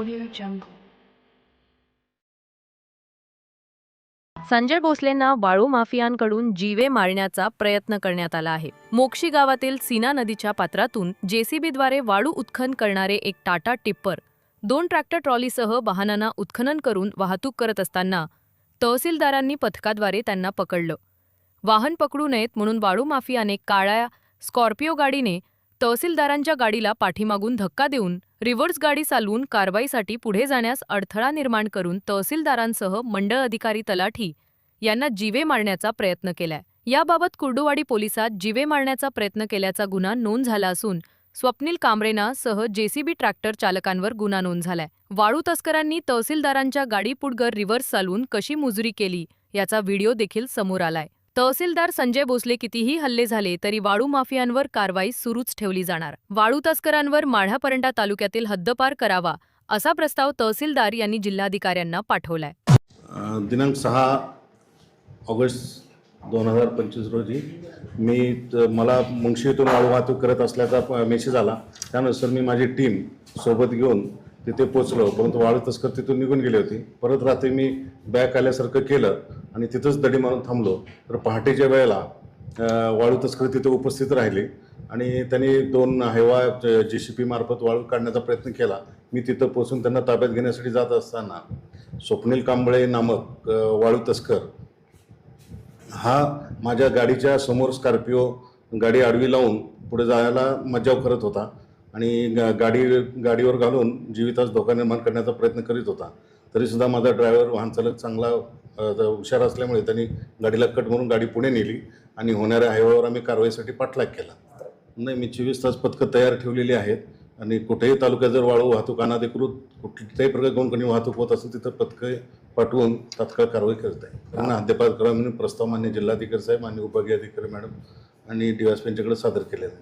Audio Jungle. Sanjay भोसलेंना वाळू माफियांकडून जीवे मारण्याचा प्रयत्न करण्यात आला आहे मोक्षी गावातील सीना नदीच्या पात्रातून जेसीबीद्वारे वाळू उत्खन करणारे एक टाटा टिप्पर दोन ट्रॅक्टर ट्रॉलीसह वाहनांना उत्खनन करून वाहतूक करत असताना तहसीलदारांनी पथकाद्वारे त्यांना पकडलं वाहन पकडू नयेत म्हणून वाळू माफियाने काळ्या स्कॉर्पिओ गाडीने तहसीलदारांच्या गाडीला पाठीमागून धक्का देऊन रिव्हर्स गाडी चालवून कारवाईसाठी पुढे जाण्यास अडथळा निर्माण करून तहसीलदारांसह मंडळ अधिकारी तलाठी यांना जीवे मारण्याचा प्रयत्न केलाय. याबाबत कुर्डुवाडी पोलिसात जीवे मारण्याचा प्रयत्न केल्याचा गुन्हा नोंद झाला असून स्वप्नील कांबरेना सह जेसीबी ट्रॅक्टर चालकांवर गुन्हा नोंद झालाय. वाळू तस्करांनी तहसीलदारांच्या गाडीपुढगर रिव्हर्स चालवून कशी मुजरी केली याचा व्हिडिओ देखील समोर आलाय. तहसीलदार संजय भोसले कितीही हल्ले झाले तरी वाळू माफियांवर कारवाई सुरूच ठेवली जाणार. वाळू तस्करांवर माढा तालुक्यातील हद्दपार करावा असा प्रस्ताव तहसीलदार यांनी जिल्हाधिकाऱ्यांना पाठवलाय. दिनांक सहा ऑगस्ट दोन हजार पंचवीस रोजी मी मला मुंशीतून येथून वाळू वाहतूक करत असल्याचा मेसेज आला. त्यानुसार मी माझी टीम सोबत घेऊन तिथे पोचलो परंतु वाळू तस्कर तिथून निघून गेली होती. परत रात्री मी बॅक आल्यासारखं केलं. आणि तिथंच दडी मारून थांबलो. तर पहाटेच्या वेळेला वाळू तस्कर तिथे उपस्थित राहिले आणि त्यांनी दोन हेवा जे सी पी मार्फत वाळू काढण्याचा प्रयत्न केला. मी तिथं पोचून त्यांना ताब्यात घेण्यासाठी जात असताना स्वप्नील कांबळे नामक वाळू तस्कर हा माझ्या गाडीच्या समोर स्कॉर्पिओ गाडी आडवी लावून पुढे जायला मज्जाव करत होता आणि गा- गाडी गाडीवर घालून जीवितास धोका निर्माण करण्याचा प्रयत्न करीत होता. तरीसुद्धा माझा ड्रायव्हर वाहन चालक चांगला हुशार असल्यामुळे त्यांनी गाडीला कट म्हणून गाडी पुढे नेली आणि होणाऱ्या हायवेवर आम्ही कारवाईसाठी पाठलाग केला. नाही मी चोवीस तास पथकं तयार ठेवलेली आहेत आणि कुठेही तालुक्यात जर वाळू वाहतूक अनाधिकृत कुठल्याही प्रकारे कोण कोणी वाहतूक होत असेल तिथं पथकं पाठवून तात्काळ कारवाई करत आहे. त्यांना हद्दपात करा म्हणून प्रस्ताव मान्य जिल्हाधिकारी साहेब आणि उपविभागीय अधिकारी मॅडम आणि डी यांच्याकडे सादर केलेला आहे.